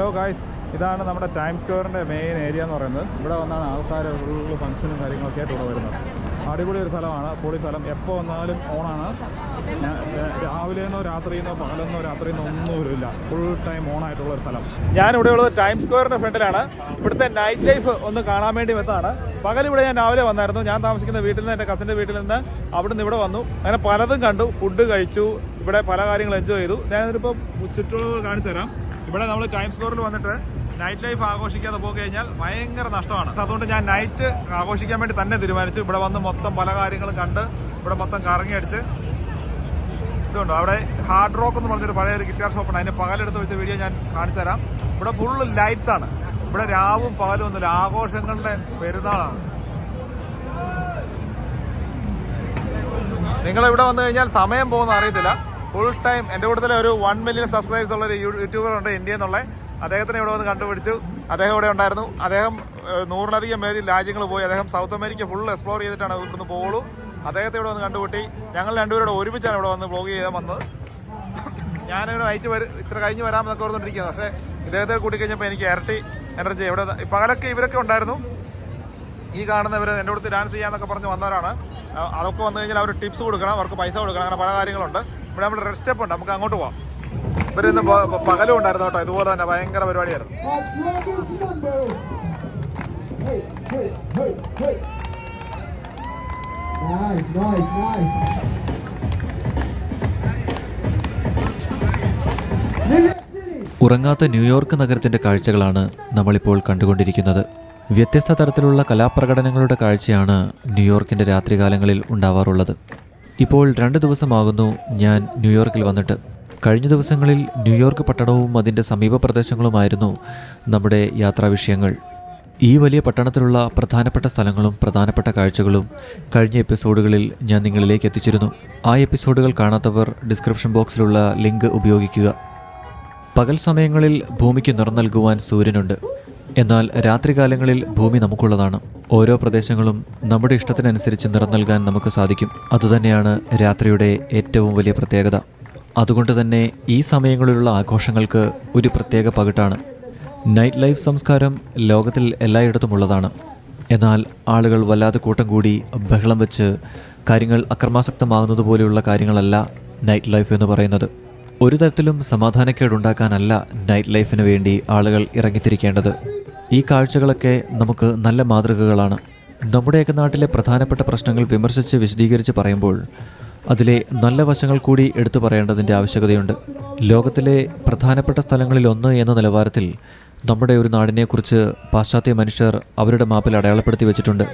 Hello guys ഇതാണ് നമ്മുടെ time സ്ക്വയറിന്റെ മെയിൻ ഏരിയ എന്ന് പറയുന്നത്. ഇവിടെ വന്നാണ് ആൾക്കാർ ഫുള്ള് ഫംഗ്ഷനും കാര്യങ്ങളൊക്കെ ആയിട്ട് ഇവിടെ വരുന്നത്. അടിപൊളി ഒരു സ്ഥലമാണ്. പൊളി സ്ഥലം. എപ്പോൾ വന്നാലും ഓണാണ്. രാവിലെന്നോ രാത്രിയെന്നോ പകലെന്നോ രാത്രിയെന്നോ ഒന്നുമില്ല. ഫുൾ ടൈം ഓണായിട്ടുള്ള ഒരു സ്ഥലം. ഞാനിവിടെ ഉള്ളത് ടൈം സ്ക്വയറിന്റെ ഫ്രണ്ടിലാണ് ഇവിടുത്തെ നൈറ്റ് ലൈഫ് ഒന്ന് കാണാൻ വേണ്ടി വന്നതാണ്. പകൽ ഇവിടെ ഞാൻ രാവിലെ വന്നായിരുന്നു. ഞാൻ താമസിക്കുന്ന വീട്ടിൽ നിന്ന് എന്റെ കസിന്റെ വീട്ടിൽ നിന്ന് അവിടെ നിന്ന് ഇവിടെ വന്നു. അങ്ങനെ പലതും കണ്ടു. ഫുഡ് കഴിച്ചു. ഇവിടെ പല കാര്യങ്ങളും എൻജോയ് ചെയ്തു. ഞാനിതിപ്പോൾ ചുറ്റുള്ളത് കാണിച്ചു തരാം ഇവിടെ നമ്മൾ ടൈം സ്കോറിൽ വന്നിട്ട് നൈറ്റ് ലൈഫ് ആഘോഷിക്കാതെ പോയി കഴിഞ്ഞാൽ ഭയങ്കര നഷ്ടമാണ്. അതുകൊണ്ട് ഞാൻ നൈറ്റ് ആഘോഷിക്കാൻ വേണ്ടി തന്നെ തീരുമാനിച്ചു. ഇവിടെ വന്ന് മൊത്തം പല കാര്യങ്ങളും കണ്ട് ഇവിടെ മൊത്തം കറങ്ങി അടിച്ച് ഇതുണ്ട്? അവിടെ ഹാർഡ് റോക്ക് എന്ന് പറഞ്ഞൊരു പഴയ ഒരു ഗിറ്റാർ ഷോപ്പുണ്ട് അതിന്റെ പകലെടുത്ത് വെച്ച വീഡിയോ ഞാൻ കാണിച്ചു തരാം. ഇവിടെ ഫുള്ള് ലൈറ്റ്സ് ആണ്. ഇവിടെ രാവും പകലും ഒന്നുമില്ല. ആഘോഷങ്ങളുടെ പെരുന്നാളാണ്. നിങ്ങൾ ഇവിടെ വന്നു കഴിഞ്ഞാൽ സമയം പോകുന്ന അറിയത്തില്ല. ഫുൾ ടൈം എന്റെ കൂട്ടത്തിലെ ഒരു വൺ മില്യൺ സബ്സ്ക്രൈബേഴ്സ് ഉള്ള ഒരു യൂട്യൂബർ ഉണ്ട് ഇന്ത്യയിൽ നിന്നുള്ള അദ്ദേഹത്തിനെ ഇവിടെ വന്ന് കണ്ടുപിടിച്ചു. അദ്ദേഹം ഇവിടെ ഉണ്ടായിരുന്നു. അദ്ദേഹം നൂറിലധികം പേര് രാജ്യങ്ങൾ പോയി. അദ്ദേഹം സൗത്ത് അമേരിക്ക ഫുൾ എക്സ്പ്ലോർ ചെയ്തിട്ടാണ് ഇവിടുന്ന് പോകുള്ളൂ അദ്ദേഹത്തെ ഇവിടെ വന്ന് കണ്ടുപിട്ടി. ഞങ്ങൾ രണ്ടുപേരോട് ഒരുമിച്ചാണ് ഇവിടെ വന്ന് ബ്ലോഗ് ചെയ്യാൻ വന്നത്. ഞാനിവിടെ നൈറ്റ് വരും ഇച്ചിരി കഴിഞ്ഞ് വരാമെന്നൊക്കെ ഓർന്നുകൊണ്ടിരിക്കുന്നത് പക്ഷേ ഇദ്ദേഹത്തെ കൂട്ടിക്കഴിഞ്ഞപ്പോൾ എനിക്ക് ഇരട്ടി എനർജി ഇവിടെ പകലൊക്കെ ഇവരൊക്കെ ഉണ്ടായിരുന്നു. ഈ കാണുന്നവർ എന്റെ അടുത്ത് ഡാൻസ് ചെയ്യാമെന്നൊക്കെ പറഞ്ഞ് വന്നവരാണ്. അതൊക്കെ വന്നു കഴിഞ്ഞാൽ അവർ ടിപ്സ് കൊടുക്കണം അവർക്ക് പൈസ കൊടുക്കണം അങ്ങനെ പല കാര്യങ്ങളുണ്ട്. ഇവിടെ നമ്മൾ റെസ്റ്റ് സ്റ്റെപ്പ് ഉണ്ട്. നമുക്ക് അങ്ങോട്ട് പോവാം. ഇവരിന്ന് പകലും ഉണ്ടായിരുന്നു കേട്ടോ. ഇതുപോലെ തന്നെ ഭയങ്കര പരിപാടിയായിരുന്നു. ഉറങ്ങാത്ത ന്യൂയോർക്ക് നഗരത്തിന്റെ കാഴ്ചകളാണ് നമ്മളിപ്പോൾ കണ്ടുകൊണ്ടിരിക്കുന്നത്. വ്യത്യസ്ത തരത്തിലുള്ള കലാപ്രകടനങ്ങളുടെ കാഴ്ചയാണ് ന്യൂയോർക്കിന്റെ രാത്രികാലങ്ങളിൽ ഉണ്ടാവാറുള്ളത്. ഇപ്പോൾ രണ്ട് ദിവസമാകുന്നു ഞാൻ ന്യൂയോർക്കിൽ വന്നിട്ട്. കഴിഞ്ഞ ദിവസങ്ങളിൽ ന്യൂയോർക്ക് പട്ടണവും അതിന്റെ സമീപ പ്രദേശങ്ങളുമായിരുന്നു നമ്മുടെ യാത്രാ വിഷയങ്ങൾ. ഈ വലിയ പട്ടണത്തിലുള്ള പ്രധാനപ്പെട്ട സ്ഥലങ്ങളും പ്രധാനപ്പെട്ട കാഴ്ചകളും കഴിഞ്ഞ എപ്പിസോഡുകളിൽ ഞാൻ നിങ്ങളിലേക്ക് എത്തിച്ചിരുന്നു. ആ എപ്പിസോഡുകൾ കാണാത്തവർ ഡിസ്ക്രിപ്ഷൻ ബോക്സിലുള്ള ലിങ്ക് ഉപയോഗിക്കുക. പകൽ സമയങ്ങളിൽ ഭൂമിക്ക് നിറം നൽകുവാൻ സൂര്യനുണ്ട്. എന്നാൽ രാത്രികാലങ്ങളിൽ ഭൂമി നമുക്കുള്ളതാണ്. ഓരോ പ്രദേശങ്ങളും നമ്മുടെ ഇഷ്ടത്തിനനുസരിച്ച് നിറം നൽകാൻ നമുക്ക് സാധിക്കും. അതുതന്നെയാണ് രാത്രിയുടെ ഏറ്റവും വലിയ പ്രത്യേകത. അതുകൊണ്ട് തന്നെ ഈ സമയങ്ങളിലുള്ള ആഘോഷങ്ങൾക്ക് ഒരു പ്രത്യേക പകിട്ടാണ്. നൈറ്റ് ലൈഫ് സംസ്കാരം ലോകത്തിൽ എല്ലായിടത്തും ഉള്ളതാണ്. എന്നാൽ ആളുകൾ വല്ലാതെ കൂട്ടം കൂടി ബഹളം വെച്ച് കാര്യങ്ങൾ അക്രമാസക്തമാകുന്നത് പോലെയുള്ള കാര്യങ്ങളല്ല നൈറ്റ് ലൈഫ് എന്ന് പറയുന്നത്. ഒരു തരത്തിലും സമാധാനക്കേടുണ്ടാക്കാനല്ല നൈറ്റ് ലൈഫിന് വേണ്ടി ആളുകൾ ഇറങ്ങിത്തിരിക്കേണ്ടത്. ഈ കാഴ്ചകളൊക്കെ നമുക്ക് നല്ല മാതൃകകളാണ്. നമ്മുടെയൊക്കെ നാട്ടിലെ പ്രധാനപ്പെട്ട പ്രശ്നങ്ങൾ വിമർശിച്ച് വിശദീകരിച്ച് പറയുമ്പോൾ അതിലെ നല്ല വശങ്ങൾ കൂടി എടുത്തു പറയേണ്ടതിന്റെ ആവശ്യകതയുണ്ട്. ലോകത്തിലെ പ്രധാനപ്പെട്ട സ്ഥലങ്ങളിലൊന്ന് എന്ന നിലവാരത്തിൽ നമ്മുടെ ഒരു നാടിനെക്കുറിച്ച് പാശ്ചാത്യ മനുഷ്യർ അവരുടെ മാപ്പിൽ അടയാളപ്പെടുത്തി വെച്ചിട്ടുണ്ട്.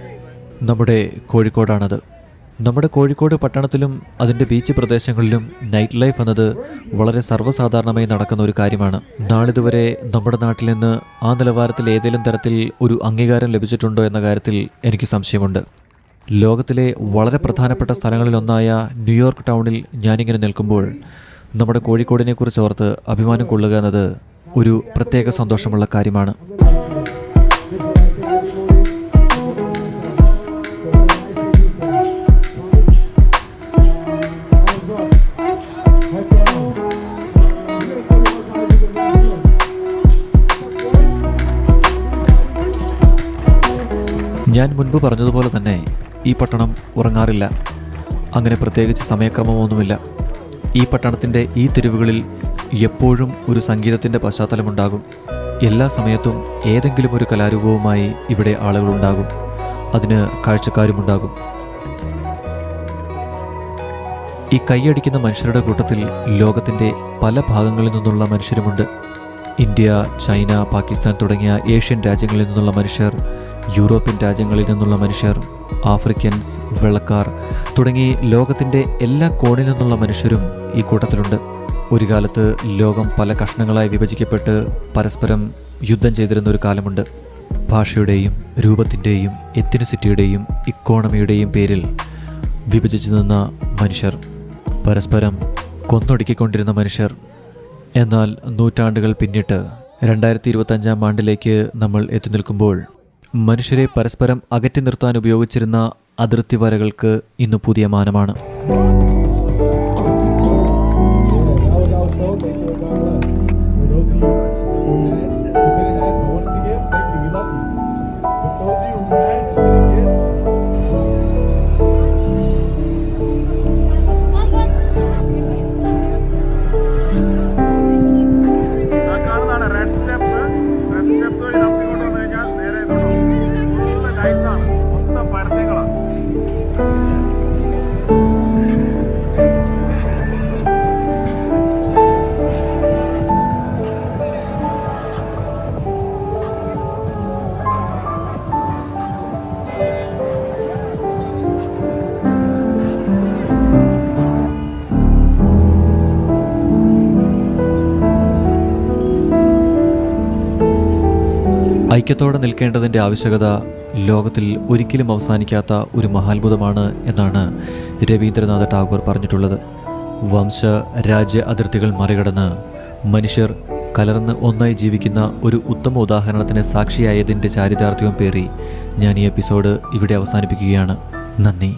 നമ്മുടെ കോഴിക്കോടാണത്. നമ്മുടെ കോഴിക്കോട് പട്ടണത്തിലും അതിന്റെ ബീച്ച് പ്രദേശങ്ങളിലും നൈറ്റ് ലൈഫ് എന്നത് വളരെ സർവസാധാരണമായി നടക്കുന്ന ഒരു കാര്യമാണ്. നാളിതുവരെ നമ്മുടെ നാട്ടിൽ നിന്ന് ആ നിലവാരത്തിൽ ഏതെങ്കിലും തരത്തിൽ ഒരു അംഗീകാരം ലഭിച്ചിട്ടുണ്ടോ എന്ന കാര്യത്തിൽ എനിക്ക് സംശയമുണ്ട്. ലോകത്തിലെ വളരെ പ്രധാനപ്പെട്ട സ്ഥലങ്ങളിലൊന്നായ ന്യൂയോർക്ക് ടൗണിൽ ഞാനിങ്ങനെ നിൽക്കുമ്പോൾ നമ്മുടെ കോഴിക്കോടിനെക്കുറിച്ച് ഓർത്ത് അഭിമാനം കൊള്ളുക എന്നത് ഒരു പ്രത്യേക സന്തോഷമുള്ള കാര്യമാണ്. ഞാൻ മുൻപ് പറഞ്ഞതുപോലെ തന്നെ ഈ പട്ടണം ഉറങ്ങാറില്ല. അങ്ങനെ പ്രത്യേകിച്ച് സമയക്രമമൊന്നുമില്ല. ഈ പട്ടണത്തിന്റെ ഈ തെരുവുകളിൽ എപ്പോഴും ഒരു സംഗീതത്തിന്റെ പശ്ചാത്തലമുണ്ടാകും. എല്ലാ സമയത്തും ഏതെങ്കിലും ഒരു കലാരൂപവുമായി ഇവിടെ ആളുകളുണ്ടാകും. അതിന് കാഴ്ചക്കാരുമുണ്ടാകും. ഈ കൈയടിക്കുന്ന മനുഷ്യരുടെ കൂട്ടത്തിൽ ലോകത്തിന്റെ പല ഭാഗങ്ങളിൽ നിന്നുള്ള മനുഷ്യരുമുണ്ട്. ഇന്ത്യ ചൈന പാകിസ്ഥാൻ തുടങ്ങിയ ഏഷ്യൻ രാജ്യങ്ങളിൽ നിന്നുള്ള മനുഷ്യർ യൂറോപ്യൻ രാജ്യങ്ങളിൽ നിന്നുള്ള മനുഷ്യർ ആഫ്രിക്കൻസ് വെള്ളക്കാർ തുടങ്ങി ലോകത്തിന്റെ എല്ലാ കോണിൽ നിന്നുള്ള മനുഷ്യരും ഈ കൂട്ടത്തിലുണ്ട്. ഒരു കാലത്ത് ലോകം പല കഷ്ണങ്ങളായി വിഭജിക്കപ്പെട്ട് പരസ്പരം യുദ്ധം ചെയ്തിരുന്ന ഒരു കാലമുണ്ട്. ഭാഷയുടെയും രൂപത്തിന്റെയും എത്തിനിസിറ്റിയുടെയും ഇക്കോണമിയുടെയും പേരിൽ വിഭജിച്ചു നിന്ന മനുഷ്യർ. പരസ്പരം കൊന്നൊടുക്കിക്കൊണ്ടിരുന്ന മനുഷ്യർ എന്നാൽ നൂറ്റാണ്ടുകൾ പിന്നിട്ട് രണ്ടായിരത്തി ഇരുപത്തഞ്ചാം ആണ്ടിലേക്ക് നമ്മൾ എത്തി നിൽക്കുമ്പോൾ മനുഷ്യരെ പരസ്പരം അകറ്റി നിർത്താൻ ഉപയോഗിച്ചിരുന്ന അതിർത്തി വരകൾക്ക് ഇന്ന് പുതിയ മാനമാണ്. ഐക്യത്തോടെ നിൽക്കേണ്ടതിന്റെ ആവശ്യകത ലോകത്തിൽ ഒരിക്കലും അവസാനിക്കാത്ത ഒരു മഹാത്ഭുതമാണ് എന്നാണ് രവീന്ദ്രനാഥ ടാഗോർ പറഞ്ഞിട്ടുള്ളത്. വംശ രാജ്യ അതിർത്തികൾ മറികടന്ന് മനുഷ്യർ കലർന്ന് ഒന്നായി ജീവിക്കുന്ന ഒരു ഉത്തമ ഉദാഹരണത്തിന് സാക്ഷിയായതിന്റെ ചാരിതാർത്ഥ്യവും പേറി ഞാൻ ഈ എപ്പിസോഡ് ഇവിടെ അവസാനിപ്പിക്കുകയാണ്. നന്ദി.